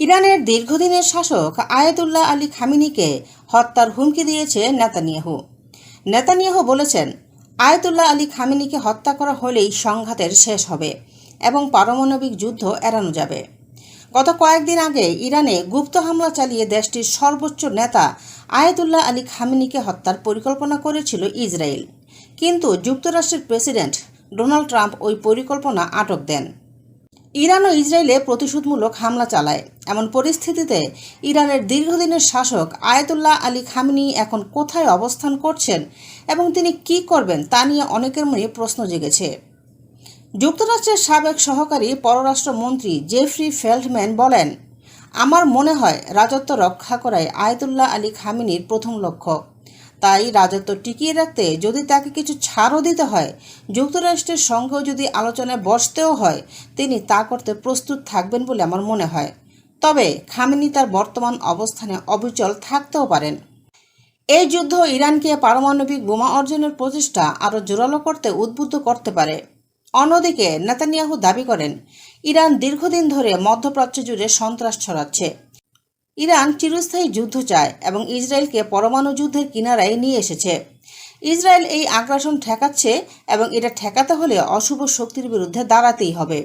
ইরানের দীর্ঘদিনের শাসক আয়াতুল্লাহ আলী খামিনিকে হত্যার হুমকি দিয়েছে নেতানিয়াহু। নেতানিয়াহু বলেছেন, আয়াতুল্লাহ আলী খামিনিকে হত্যা করা হলেই সংঘাতের শেষ হবে এবং পারমাণবিক যুদ্ধ এড়ানো যাবে। গত কয়েকদিন আগে ইরানে গুপ্ত হামলা চালিয়ে দেশটির সর্বোচ্চ নেতা আয়াতুল্লাহ আলী খামিনিকে হত্যার পরিকল্পনা করেছিল ইসরায়েল। কিন্তু যুক্তরাষ্ট্রের প্রেসিডেন্ট ডোনাল্ড ট্রাম্প ওই পরিকল্পনা আটক দেন। ইরান ও ইসরায়েলে প্রতিশোধমূলক হামলা চালায়। এমন পরিস্থিতিতে ইরানের দীর্ঘদিনের শাসক আয়াতুল্লাহ আলী খামিনি এখন কোথায় অবস্থান করছেন এবং তিনি কি করবেন তা নিয়ে অনেকের মনে প্রশ্ন জেগেছে। যুক্তরাষ্ট্রের সাবেক সহকারী পররাষ্ট্রমন্ত্রী জেফ্রি ফেল্ডম্যান বলেন, আমার মনে হয় রাজত্ব রক্ষা করাই আয়াতুল্লাহ আলী খামিনির প্রথম লক্ষ্য। তাই রাজত্ব টিকিয়ে রাখতে যদি তাকে কিছু ছাড়ও দিতে হয়, যুক্তরাষ্ট্রের সঙ্গেও যদি আলোচনায় বসতেও হয়, তিনি তা করতে প্রস্তুত থাকবেন বলে আমার মনে হয়। তবে খামেনি তার বর্তমান অবস্থানে অবিচল থাকতেও পারেন। এই যুদ্ধ ইরানকে পারমাণবিক বোমা অর্জনের প্রচেষ্টা আরও জোরালো করতে উদ্বুদ্ধ করতে পারে। অন্যদিকে নেতানিয়াহু দাবি করেন, ইরান দীর্ঘদিন ধরে মধ্যপ্রাচ্য জুড়ে সন্ত্রাস ছড়াচ্ছে। ইরান চিরস্থায়ী যুদ্ধ চায় এবং ইসরায়েলকে পরমাণু যুদ্ধের কিনারায় নিয়ে এসেছে। ইসরায়েল এই আগ্রাসন ঠেকাচ্ছে এবং এটা ঠেকাতে হলে অশুভ শক্তির বিরুদ্ধে দাঁড়াতেই হবে।